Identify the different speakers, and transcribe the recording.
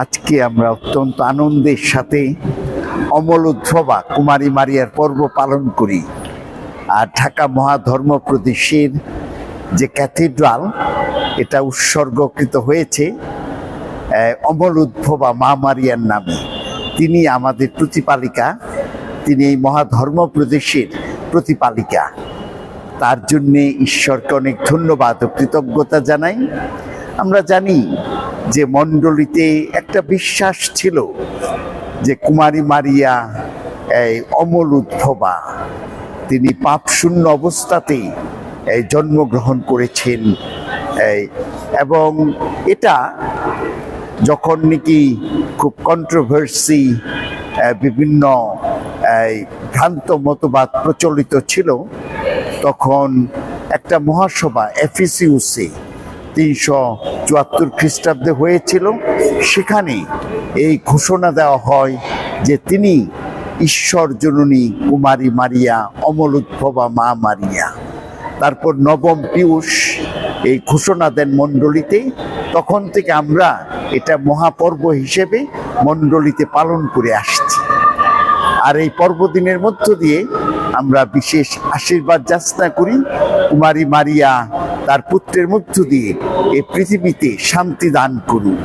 Speaker 1: আজকে আমরা অত্যন্ত আনন্দের সাথে অমল উদ্ভবা কুমারী মারিয়ার পর্ব পালন করি। আর ঢাকা মহাধর্ম প্রদেশের যে ক্যাথিড্রাল, এটা উৎসর্গকৃত হয়েছে অমল উদ্ভবা মা মারিয়ার নামে। তিনি আমাদের প্রতিপালিকা, তিনি এই মহাধর্ম প্রদেশের প্রতিপালিকা। তার জন্যে ঈশ্বরকে অনেক ধন্যবাদ ও কৃতজ্ঞতা জানাই। আমরা জানি যে মণ্ডলীতে একটা বিশ্বাস ছিল যে কুমারী মারিয়া এই অমল উদ্ভবা তিনি পাপ শূন্য অবস্থাতেই এই জন্মগ্রহণ করেছেন। এই এবং এটা যখন নাকি খুব কন্ট্রোভার্সি বিভিন্ন এই, ভ্রান্ত মতবাদ প্রচলিত ছিল তখন একটা মহাসভা এফিসিউসে তিনশো চুয়াত্তর খ্রিস্টাব্দে হয়েছিল। সেখানে এই ঘোষণা দেওয়া হয় যে তিনি ঈশ্বর জননী কুমারী মারিয়া, অমল উদ্ভবা মা মারিয়া। তারপর নবম পিয়ুষ এই ঘোষণা দেন মণ্ডলীতে। তখন থেকে আমরা এটা মহাপর্ব হিসেবে মণ্ডলীতে পালন করে আসছি। আর এই পর্বদিনের মধ্য দিয়ে আমরা বিশেষ আশীর্বাদ যাচনা করি। কুমারী মারিয়া তার পুত্রের মধ্য দিয়ে এই পৃথিবীতে শান্তি দান করুন।